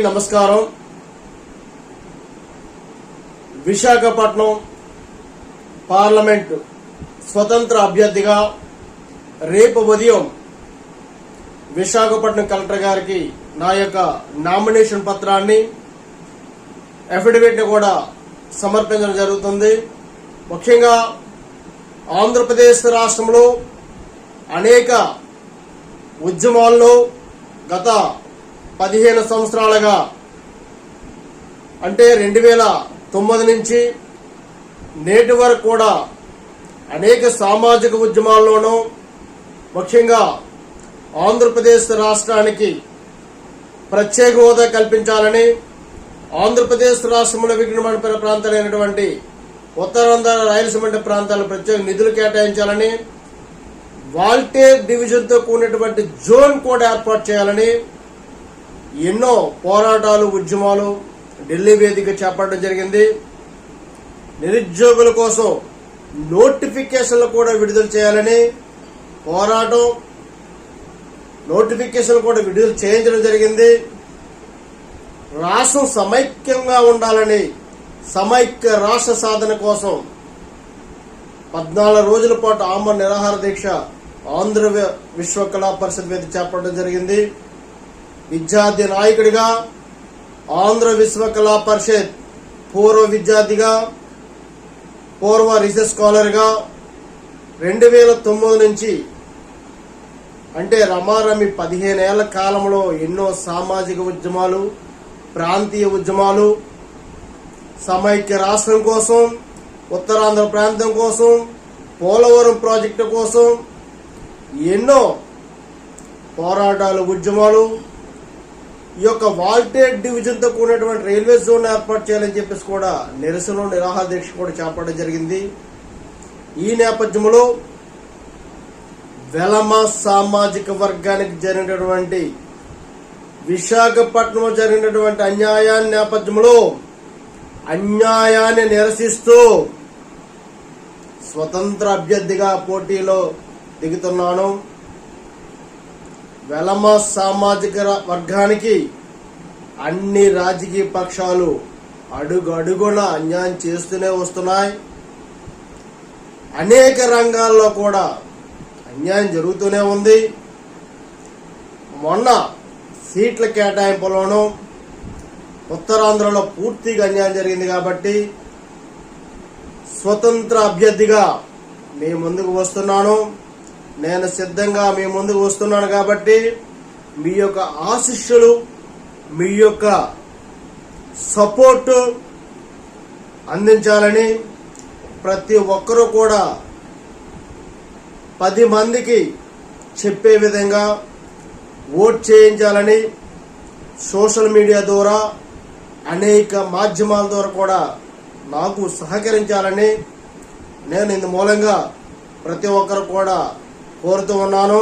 నమస్కారం. విశాఖపట్నం పార్లమెంట్ స్వతంత్ర అభ్యర్థిగా రేపు ఉదయం విశాఖపట్నం కలెక్టర్ గారికి నా యొక్క నామినేషన్ పత్రాన్ని అఫిడవిట్ని కూడా సమర్పించడం జరుగుతుంది. ముఖ్యంగా ఆంధ్రప్రదేశ్ రాష్ట్రంలో అనేక ఉద్యమాల్లో గత పదిహేను సంవత్సరాలుగా. అంటే రెండు వేల తొమ్మిది నుంచి నేటి వరకు కూడా అనేక సామాజిక ఉద్యమాల్లోనూ ముఖ్యంగా ఆంధ్రప్రదేశ్ రాష్ట్రానికి ప్రత్యేక హోదా కల్పించాలని ఆంధ్రప్రదేశ్ రాష్ట్రంలో విఘ్నమైన ప్రాంతాలైనటువంటి ఉత్తరాంధ్ర రాయలసీమ ప్రాంతాలకు ప్రత్యేక నిధులు కేటాయించాలని వాల్టేర్ డివిజన్తో కూడినటువంటి జోన్ కూడా ఏర్పాటు చేయాలని ఎన్నో పోరాటాలు ఉద్యమాలు ఢిల్లీ వేదిక చేపట్టడం జరిగింది. నిరుద్యోగుల కోసం నోటిఫికేషన్లు కూడా విడుదల చేయాలని పోరాటం నోటిఫికేషన్లు కూడా విడుదల చేయించడం జరిగింది. రాష్ట్రం సమైక్యంగా ఉండాలని సమైక్య రాష్ట్ర సాధన కోసం పద్నాలుగు రోజుల పాటు ఆమ నిరాహార దీక్ష ఆంధ్ర విశ్వకళా పరిషత్ మీద చేపట్టడం జరిగింది. విద్యార్థి నాయకుడిగా ఆంధ్ర విశ్వ కళా పరిషత్ పూర్వ విద్యార్థిగా పూర్వ రీసెర్చ్ స్కాలర్గా రెండు వేల తొమ్మిది నుంచి అంటే రమారమి పదిహేనేళ్ళ కాలంలో ఎన్నో సామాజిక ఉద్యమాలు ప్రాంతీయ ఉద్యమాలు సమైక్య రాష్ట్రం కోసం ఉత్తరాంధ్ర ప్రాంతం కోసం పోలవరం ప్రాజెక్టు కోసం ఎన్నో పోరాటాలు ఉద్యమాలు ఈ యొక్క వాల్టేడ్ డివిజన్తో కూడినటువంటి రైల్వే జోన్ ఏర్పాటు చేయాలని చెప్పేసి కూడా నిరసన నిరాహార దీక్ష కూడా చేపట్టడం జరిగింది. ఈ నేపథ్యంలో వెలమ సామాజిక వర్గానికి జరిగినటువంటి విశాఖపట్నంలో జరిగినటువంటి అన్యాయాన్ని నేపథ్యంలో అన్యాయాన్ని నిరసిస్తూ స్వతంత్ర అభ్యర్థిగా పోటీలో దిగుతున్నాను. వెలమ సామాజిక వర్గానికి అన్ని రాజకీయ పక్షాలు అడుగు అడుగున అన్యాయం చేస్తూనే వస్తున్నాయి. అనేక రంగాల్లో కూడా అన్యాయం జరుగుతూనే ఉంది. మొన్న సీట్ల కేటాయింపులోనూ ఉత్తరాంధ్రలో పూర్తిగా అన్యాయం జరిగింది కాబట్టి స్వతంత్ర అభ్యర్థిగా మీ ముందుకు వస్తున్నాను. నేను సిద్ధంగా మీ ముందుకు వస్తున్నాను కాబట్టి మీ యొక్క ఆశిష్యులు మీ యొక్క సపోర్టు అందించాలని ప్రతి ఒక్కరూ కూడా పది మందికి చెప్పే విధంగా ఓట్ చేయించాలని సోషల్ మీడియా ద్వారా అనేక మాధ్యమాల ద్వారా కూడా నాకు సహకరించాలని నేను ఇందు మూలంగా ప్రతి ఒక్కరు కూడా కోరుతూ ఉన్నాను.